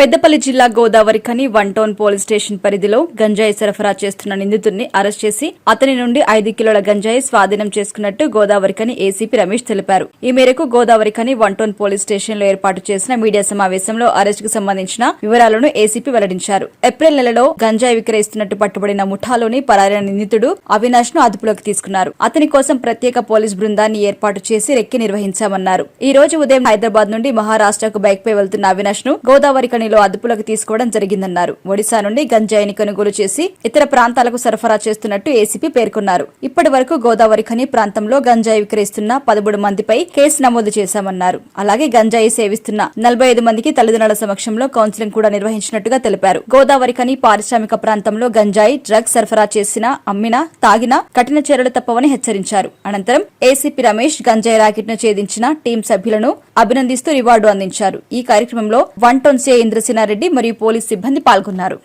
పెద్దపల్లి జిల్లా Godavarikhani one town police station పరిధిలో గంజాయి సరఫరా చేస్తున్న నిందితుడిని అరెస్ట్ చేసి అతని నుండి ఐదు కిలోల గంజాయి స్వాధీనం చేసుకున్నట్టు గోదావరి ఖని ఏసీపీ రమేష్ తెలిపారు. ఈ మేరకు Godavari Khani one town police స్టేషన్లో ఏర్పాటు చేసిన మీడియా సమావేశంలో అరెస్ట్కు సంబంధించిన వివరాలను ఏసీపీ వెల్లడించారు. ఏప్రిల్ నెలలో గంజాయి విక్రయిస్తున్నట్టు పట్టుబడిన ముఠాలోని పరారైన నిందితుడు అవినాష్ను అదుపులోకి తీసుకున్నారు. అతని కోసం ప్రత్యేక పోలీస్ బృందాన్ని ఏర్పాటు చేసి రెక్కి నిర్వహించామన్నారు. ఈ రోజు ఉదయం హైదరాబాద్ నుండి మహారాష్ట్రకు బైక్ పై వెళ్తున్న అవినాష్ను గోదావరి ఖనిలో అదుపులోకి తీసుకోవడం జరిగిందన్నారు. ఒడిశా నుండి గంజాయిని కొనుగోలు చేసి ఇతర ప్రాంతాలకు సరఫరా చేస్తున్నట్టు ఏసీపీ పేర్కొన్నారు. ఇప్పటి వరకు గోదావరి ఖని ప్రాంతంలో గంజాయి విక్రయిస్తున్న పదమూడు మందిపై కేసు నమోదు చేశామన్నారు. అలాగే గంజాయి సేవిస్తున్న నలభై ఐదు మందికి తల్లిదండ్రుల సమక్షంలో కౌన్సిలింగ్ కూడా నిర్వహించినట్టుగా తెలిపారు. గోదావరి ఖని పారిశ్రామిక ప్రాంతంలో గంజాయి డ్రగ్స్ సరఫరా చేసిన అమ్మినా తాగినా కఠిన చర్యలు తప్పవని హెచ్చరించారు. అనంతరం ఏసీపీ రమేష్ గంజాయి రాకెట్ను ఛేదించిన టీం సభ్యులను అభినందిస్తూ రివార్డు అందించారు. ఈ కార్యక్రమంలో వన్ టౌన్ సే ఇంద్రసేనారెడ్డి మరియు పోలీస్ సిబ్బంది పాల్గొన్నారు.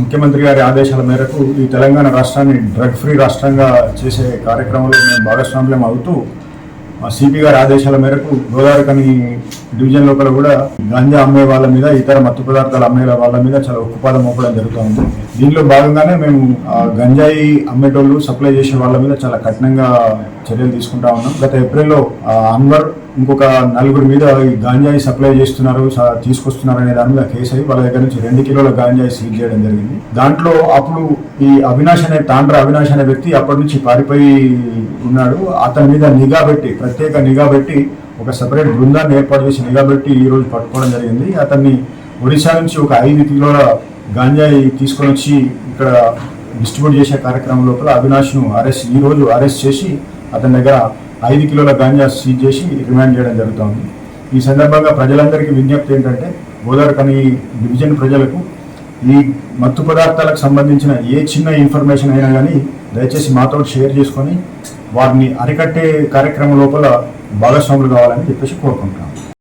ముఖ్యమంత్రి గారి ఆదేశాల మేరకు ఈ తెలంగాణ రాష్ట్రాన్ని డ్రగ్ ఫ్రీ రాష్ట్రంగా చేసే కార్యక్రమంలో మేము భాగస్వామ్యం అవుతూ సిపి గారి ఆదేశాల మేరకు గోదావరికని డివిజన్ లోపల కూడా గంజా అమ్మే వాళ్ళ మీద ఇతర మత్తు పదార్థాలు అమ్మే వాళ్ళ మీద చాలా ఉక్కుపాదం మోపడం జరుగుతూ ఉంది దీనిలో భాగంగానే మేము గంజాయి అమ్మేటోళ్ళు సప్లై చేసే వాళ్ళ మీద చాలా కఠినంగా చర్యలు తీసుకుంటా ఉన్నాం. గత ఏప్రిల్లో అన్వర్ ఇంకొక నలుగురు మీద ఈ గాంజాయి సప్లై చేస్తున్నారు తీసుకొస్తున్నారు అనే దాని మీద కేసు అయ్యి వాళ్ళ దగ్గర నుంచి రెండు కిలోల గాంజాయి సీజ్ చేయడం జరిగింది. దాంట్లో అప్పుడు ఈ అవినాష్ అనే తాండ్ర అవినాష్ అనే వ్యక్తి అప్పటి నుంచి పారిపోయి ఉన్నాడు. అతని మీద నిఘా పెట్టి ప్రత్యేక నిఘా పెట్టి ఒక సెపరేట్ బృందాన్ని ఏర్పాటు చేసి నిఘా పెట్టి ఈ రోజు పట్టుకోవడం జరిగింది. అతన్ని ఒడిశా నుంచి ఒక ఐదు కిలోల గాంజాయి తీసుకొని వచ్చి ఇక్కడ డిస్ట్రిబ్యూట్ చేసే కార్యక్రమం లోపల అవినాష్ను అరెస్ట్ ఈ రోజు అరెస్ట్ చేసి అతని దగ్గర ఐదు కిలోల గాంజా సీజ్ చేసి రిమాండ్ చేయడం జరుగుతోంది. ఈ సందర్భంగా ప్రజలందరికీ విజ్ఞప్తి ఏంటంటే గోదావరి డివిజన్ ప్రజలకు ఈ మత్తు పదార్థాలకు సంబంధించిన ఏ చిన్న ఇన్ఫర్మేషన్ అయినా కానీ దయచేసి మాతో షేర్ చేసుకొని వారిని అరికట్టే కార్యక్రమం లోపల భాగస్వాములు కావాలని చెప్పేసి కోరుకుంటున్నాను